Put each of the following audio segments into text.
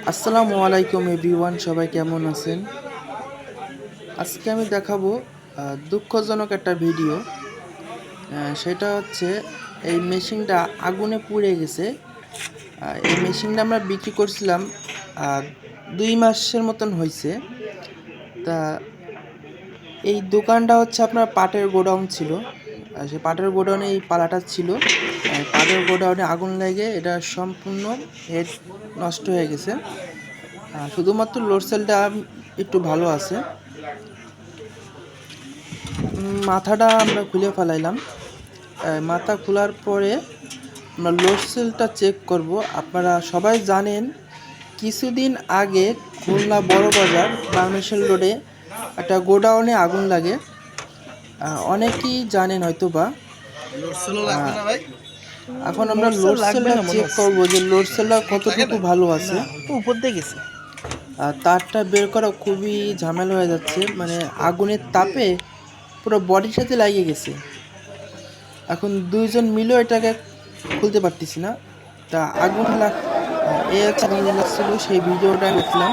আসসালামু আলাইকুম এভরিওয়ান, সবাই কেমন আছেন? আজকে আমি দেখাবো দুঃখজনক একটা ভিডিও। সেটা হচ্ছে, এই মেশিনটা আগুনে পুড়ে গেছে। এই মেশিনটা আমরা বিক্রি করছিলাম দুই মাসের মতন হয়েছে। তা এই দোকানটা হচ্ছে আপনার পাটের গোডাউন ছিল। সেই পাটের গোডাউনে এই পালাটা ছিল। পাটের গোডাউনে আগুন লেগে এটা সম্পূর্ণ হেড নষ্ট হয়ে গেছে। শুধুমাত্র লোড সেলটা একটু ভালো আছে। মাথাটা আমরা খুলে ফেলাইলাম। মাথা খোলার পরে আমরা লোড সেলটা চেক করব। আপনারা সবাই জানেন কিছুদিন আগে খুলনা বড় বাজার বাংলাদেশের রোডে একটা গোডাউনে আগুন লাগে। অনেকেই জানেন হয়তো বা এখন আমরা লোড সেলটা চেক করব যে লোড সেলটা কতটুকু ভালো আছে। উপর দিয়ে গেছে। আর তারটা বের করা খুবই ঝামেলা হয়ে যাচ্ছে মানে আগুনের তাপে পুরো বডির সাথে লাগিয়ে গেছে। এখন দুইজন মিলেও এটাকে খুলতে পারতেছি না। তা আগুন লাগ এ হচ্ছে আগুন লাগছিল সেই ভিডিওটা দেখলাম।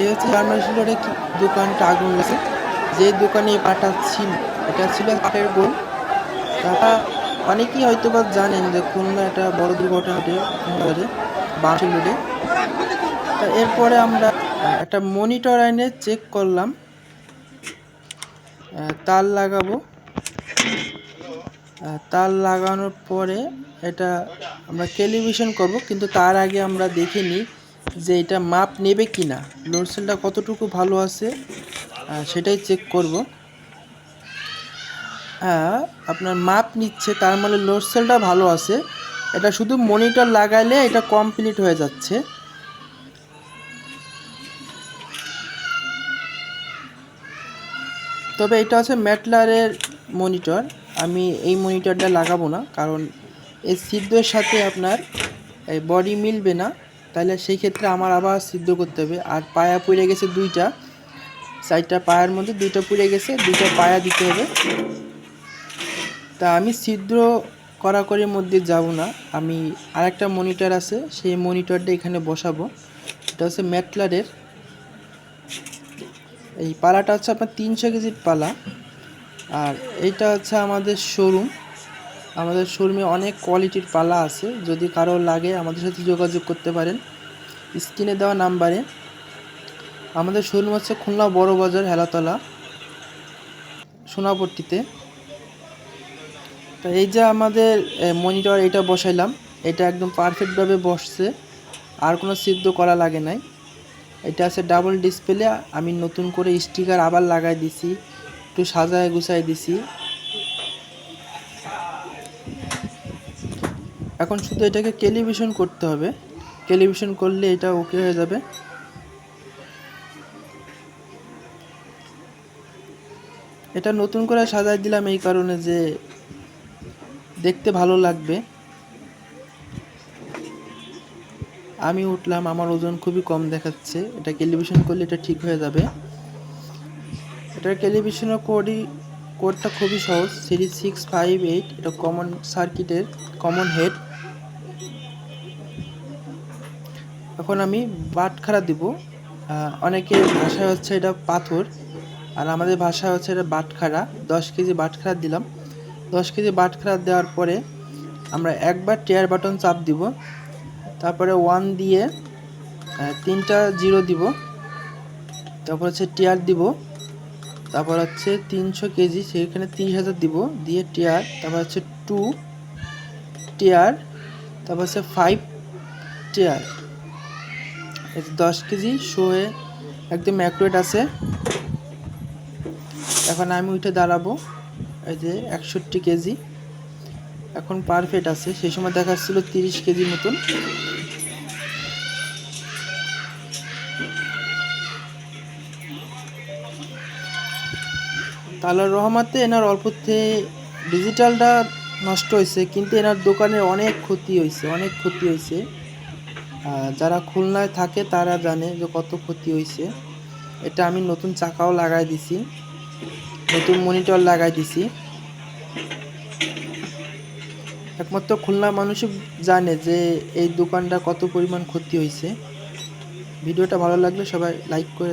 এই হচ্ছে জার্মানির দোকানটা আগুন লাগছে। যে দোকানে এই পাটা ছিল এটা ছিল পাটের গোল তারা অনেকেই হয়তো বা জানেন যে খুলনা একটা বড় দুর্ঘটনা ঘটে বাসের রোডে তা এরপরে আমরা একটা মনিটর আইনে চেক করলাম। তার লাগাবো। তার লাগানোর পরে এটা আমরা টেলিভিশন করব, কিন্তু তার আগে আমরা দেখে নিই যে এটা মাপ নেবে কি না লোড সেলটা কতটুকু ভালো আছে সেটাই চেক করব। আপনার মাপ নিচ্ছে, তার মানে লোড সেলটা ভালো আছে। এটা শুধু মনিটর লাগাইলে এটা কমপ্লিট হয়ে যাচ্ছে। তবে এটা হচ্ছে ম্যাটলারের মনিটর আমি এই মনিটরটা লাগাবো না, কারণ এই সিদ্ধের সাথে আপনার এই বডি মিলবে না। তাহলে সেই ক্ষেত্রে আমার আবার সিদ্ধ করতে হবে। আর পায়া পুড়ে গেছে দুইটা, চারটা পায়ের মধ্যে দুইটা পুড়ে গেছে, দুইটা পায়া দিতে হবে। তা আমি ছিদ্র করাকরির মধ্যে যাব না। আমি আরেকটা মনিটর আছে, সেই মনিটরটা এখানে বসাবো। এটা হচ্ছে ম্যাটলারের এই পালাটা হচ্ছে আপনার তিনশো কেজির পালা। আর এইটা হচ্ছে আমাদের শোরুম আমাদের শোরুমে অনেক কোয়ালিটির পালা আছে। যদি কারও লাগে, আমাদের সাথে যোগাযোগ করতে পারেন। স্ক্রিনে দেওয়া নাম্বারে। আমাদের শোরুম হচ্ছে খুলনা বড় বাজার, হেলাতলা, সোনাপট্টিতে। তো এই যে আমাদের মনিটর এটা বসাইলাম, এটা একদম পারফেক্টভাবে বসছে, আর কোনো সিদ্ধ করা লাগে নাই। এটা আছে ডাবল ডিসপ্লে আমি নতুন করে স্টিকার আবার লাগাই দিছি, একটু সাজায় গুছাই দিছি। এখন শুধু এটাকে টেলিভিশন করতে হবে টেলিভিশন করলে এটা ওকে হয়ে যাবে। এটা নতুন করে সাজাই দিলাম এই কারণে যে দেখতে ভালো লাগবে। আমি উঠলাম, আমার ওজন খুবই কম দেখাচ্ছে। এটা টেলিভিশন করলে এটা ঠিক হয়ে যাবে। এটার টেলিভিশনের কোডই কোডটা খুবই সহজ। সিরিজ সিক্স ফাইভ এইট এটা কমন সার্কিটের কমন হেড এখন আমি বাটখারা দিব। অনেকের ভাষায় হচ্ছে এটা পাথর, আর আমাদের ভাষায় হচ্ছে এটা বাটখারা দশ কেজি বাটখারা দিলাম। দশ কেজি বাটখারা দেওয়ার পরে আমরা একবার টেয়ার বাটন চাপ দিব। তারপরে ওয়ান দিয়ে তিনটা জিরো দিব। তারপর হচ্ছে টিয়ার দিব। তারপর হচ্ছে তিনশো কেজি, সেখানে তিরিশ হাজার দিব দিয়ে টিয়ার তারপর হচ্ছে টু টিয়ার তারপর হচ্ছে ফাইভ টিয়ার দশ কেজি শোয়ে একদম অ্যাকুরেট আছে। এখন আমি উঠে দাঁড়াবো। এই যে একষট্টি কেজি। এখন পারফেক্ট আছে। সেই সময় দেখাচ্ছিল তিরিশ কেজি মতন। তালার রহমাতে এনার অল্পতে ডিজিটালটা নষ্ট হয়েছে, কিন্তু এনার দোকানে অনেক ক্ষতি হয়েছে, অনেক ক্ষতি হয়েছে। যারা খুলনায় থাকে তারা জানে যে কত ক্ষতি হয়েছে। এটা আমি নতুন চাকাও লাগাই দিছি। নতুন মনিটর লাগাই দিছি। একমাত্র খুলনা মানুষই জানে যে এই দোকানটা কত পরিমাণ ক্ষতি হয়েছে। ভিডিওটা ভালো লাগলে সবাই লাইক করে